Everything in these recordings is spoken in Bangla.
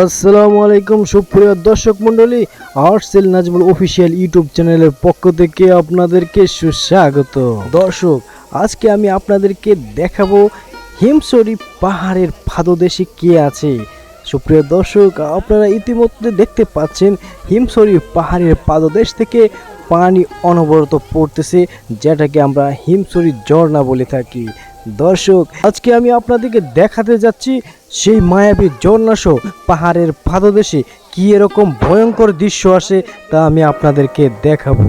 আসসালামু আলাইকুম, সুপ্রিয় দর্শক মণ্ডলী আর্টসেল নাজমুল অফিসিয়াল ইউটিউব চ্যানেলের পক্ষ থেকে আপনাদেরকে সুস্বাগত। দর্শক, আজকে আমি আপনাদেরকে দেখাবো হিমসরি পাহাড়ের পাদদেশে কে আছে। সুপ্রিয় দর্শক, আপনারা ইতিমধ্যে দেখতে পাচ্ছেন হিমসরি পাহাড়ের পাদদেশ থেকে পানি অনবরত পড়তেছে, যেটাকে আমরা হিমসরি ঝর্ণা বলে থাকি। দর্শক, আজকে আমি আপনাদেরকে দেখাতে যাচ্ছি সেই মায়াবী ঝর্ণাসহ পাহাড়ের পাদদেশে কি এরকম ভয়ঙ্কর দৃশ্য আসে তা আমি আপনাদেরকে দেখাবো।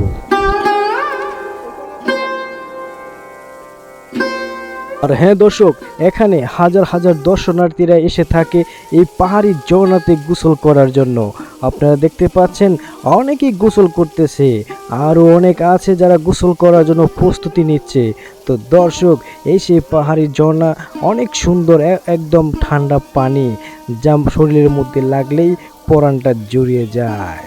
আর হ্যাঁ দর্শক, এখানে হাজার হাজার দর্শনার্থীরা এসে থাকে এই পাহাড়ি ঝর্ণাতে গোসল করার জন্য। আপনারা দেখতে পাচ্ছেন, অনেকেই গোসল করতেছে, আরও অনেক আছে যারা গোসল করার জন্য প্রস্তুতি নিচ্ছে। তো দর্শক, এই সেই পাহাড়ি ঝর্ণা অনেক সুন্দর একদম ঠান্ডা পানি, যা শরীরের মধ্যে লাগলেই পরানটা জুড়িয়ে যায়।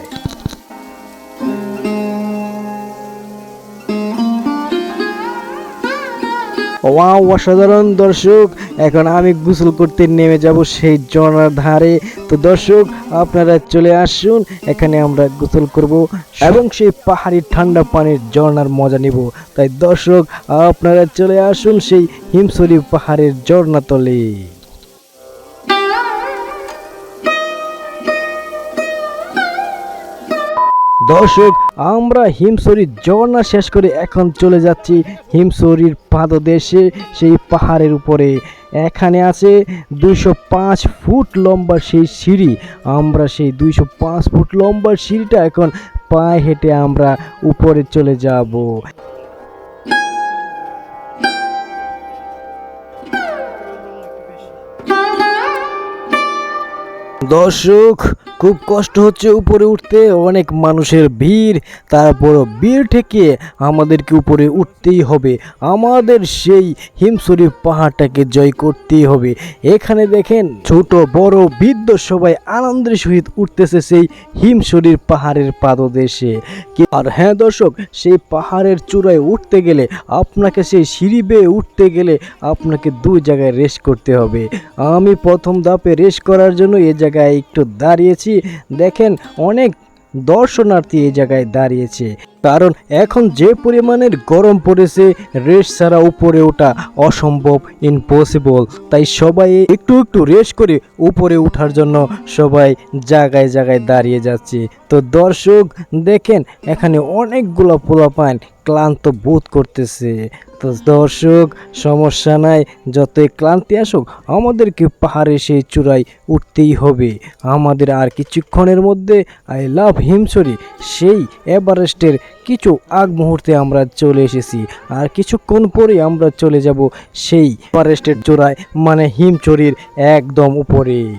ওয়াও, অসাধারণ। দর্শক, এখন আমি গোসল করতে নেমে যাব সেই জনার ধারে। তো দর্শক, আপনারা চলে আসুন, এখানে আমরা গোসল করব এবং সেই পাহাড়ি ঠান্ডা পানির ঝর্ণার মজা নিব। তাই দর্শক, আপনারা চলে আসুন সেই হিমসলি পাহাড়ের ঝর্ণা দর্শক, আমরা হিমসরির ঝর্ণা শেষ করে এখন চলে যাচ্ছি হিমসরির পাদদেশে, সেই পাহাড়ের উপরে। এখানে আছে দুইশো পাঁচ ফুট লম্বা সেই সিঁড়ি। আমরা সেই দুইশো পাঁচ ফুট লম্বা সিঁড়িটা এখন পায়ে হেঁটে আমরা উপরে চলে যাব। দর্শক খুব কষ্ট হচ্ছে উপরে উঠতে, অনেক মানুষের ভিড় তারপরও ভিড় থেকে আমাদেরকে উপরে উঠতেই হবে। আমাদের সেই হিমসরি পাহাড়টাকে জয় করতেই হবে। এখানে দেখেন ছোট, বড়, বৃদ্ধ সবাই আনন্দের সহিত উঠতেছে সেই হিমসরির পাহাড়ের পাদদেশে। আর হ্যাঁ দর্শক, সেই পাহাড়ের চূড়ায় উঠতে গেলে, আপনাকে সেই সিঁড়ি বেয়ে উঠতে গেলে আপনাকে দুই জায়গায় রেস্ট করতে হবে। আমি প্রথম ধাপে রেস্ট করার জন্য এ জায়গায় একটু দাঁড়িয়েছি। দেখেন অনেক দর্শনার্থী এই জায়গায় দাঁড়িয়েছে। কারণ এখন যে পরিমাণের গরম পড়েছে রেস্ট ছাড়া উপরে ওঠা অসম্ভব ইম্পসিবল তাই সবাই একটু একটু রেস্ট করে উপরে ওঠার জন্য সবাই জায়গায় জায়গায় দাঁড়িয়ে যাচ্ছে। তো দর্শক, দেখেন এখানে অনেকগুলো পোলাপান ক্লান্ত বোধ করতেছে। তো দর্শক, সমস্যা নাই, যতই ক্লান্তি আসুক, আমাদেরকে পাহাড়ে সেই চূড়ায় উঠতেই হবে। আমাদের আর কিছুক্ষণের মধ্যে আই লাভ হিমসরি সেই এভারেস্টের কিছু আগ মুহূর্তে আমরা চলে এসেছি আর কিছুক্ষণ পরে আমরা চলে যাব সেই ফরেস্টের চোরায় মানে হিমচুরির একদম উপরে।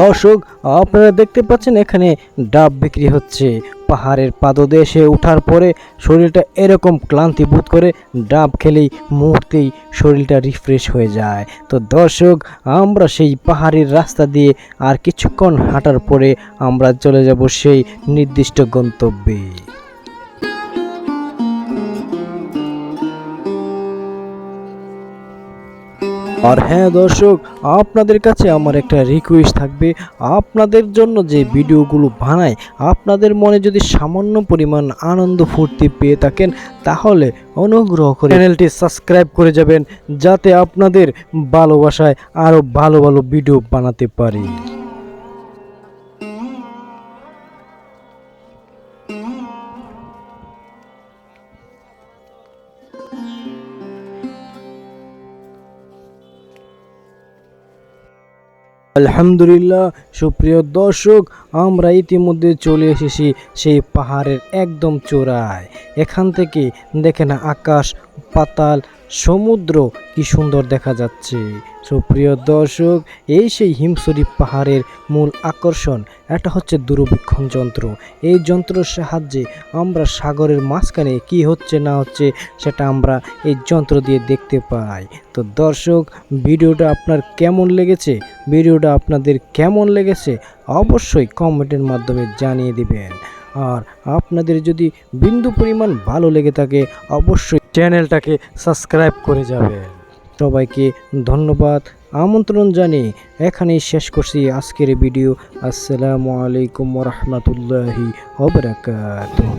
দর্শক আপনারা দেখতে পাচ্ছেন এখানে ডাব বিক্রি হচ্ছে। পাহাড়ের পাদদেশে ওঠার পরে শরীরটা এরকম ক্লান্তি বোধ করে ডাব খেলেই মুহূর্তেই শরীরটা রিফ্রেশ হয়ে যায়। তো দর্শক, আমরা সেই পাহাড়ের রাস্তা দিয়ে আর কিছুক্ষণ হাঁটার পরে আমরা চলে যাব সেই নির্দিষ্ট গন্তব্যে। আর হ্যাঁ দর্শক, আপনাদের কাছে আমার একটা রিকোয়েস্ট থাকবে। আপনাদের জন্য যে ভিডিওগুলো বানাই, আপনাদের মনে যদি সামান্য পরিমাণ আনন্দ ফুর্তি পেয়ে থাকেন, তাহলে অনুগ্রহ করে চ্যানেলটি সাবস্ক্রাইব করে যাবেন, যাতে আপনাদের ভালোবাসায় আরও ভালো ভালো ভিডিও বানাতে পারি। আলহামদুলিল্লাহ, সুপ্রিয় দর্শক, আমরা ইতিমধ্যে চলে এসেছি সেই পাহাড়ের একদম চূড়ায়। এখান থেকে দেখে না আকাশ, পাতাল সমুদ্র কি সুন্দর দেখা যাচ্ছে। সুপ্রিয় দর্শক, এই সেই হিমসরি পাহাড়ের মূল আকর্ষণ, এটা হচ্ছে দূরবীক্ষণ যন্ত্র। এই যন্ত্রের সাহায্যে আমরা সাগরের মাঝখানে কি হচ্ছে না হচ্ছে, সেটা আমরা এই যন্ত্র দিয়ে দেখতে পাই। তো দর্শক, ভিডিওটা আপনার কেমন লেগেছে? ভিডিওটা আপনাদের কেমন লেগেছে? অবশ্যই কমেন্টের মাধ্যমে জানিয়ে দিবেন। আর আপনাদের যদি বিন্দু পরিমাণ ভালো লেগে থাকে, অবশ্যই চ্যানেলটাকে সাবস্ক্রাইব করে যাবেন। সবাইকে ধন্যবাদ। আমন্ত্রণ জানিয়ে এখানেই শেষ করছি আজকের ভিডিও। আসসালামু আলাইকুম রহমতুল্লাহি ওবরাকাতুহ